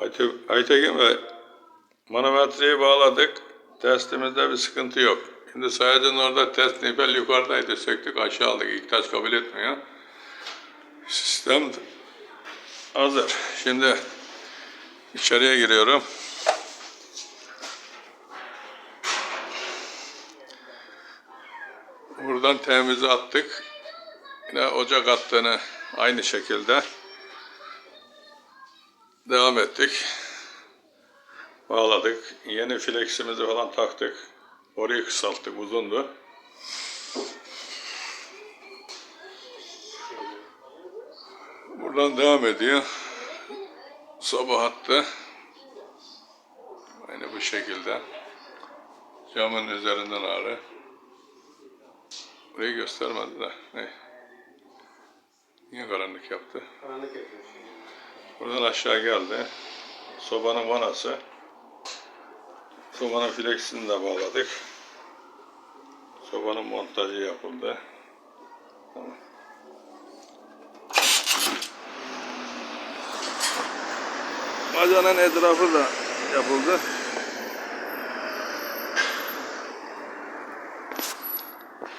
Ayte, Aytekin Bey, manometreyi bağladık. Testimizde bir sıkıntı yok. Şimdi sayacın orada test nipel yukarıdaydı. Söktük aşağı aldık. İktaş kabul etmiyor. Sistem hazır. Şimdi içeriye giriyorum. Buradan temizi attık. Yine ocak attığını aynı şekilde devam ettik. Bağladık. Yeni fleximizi falan taktık. Orayı kısalttık. Uzundu. Buradan devam ediyor. Sabah hattı. Aynı bu şekilde. Camın üzerinden ağrı. Burayı göstermedi de. Ne? Niye karanlık yaptı? Karanlık yapıyor şimdi. Buradan aşağı geldi. Sobanın vanası. Sobanın flexini de bağladık. Sobanın montajı yapıldı. Tamam. Bacanın etrafı da yapıldı.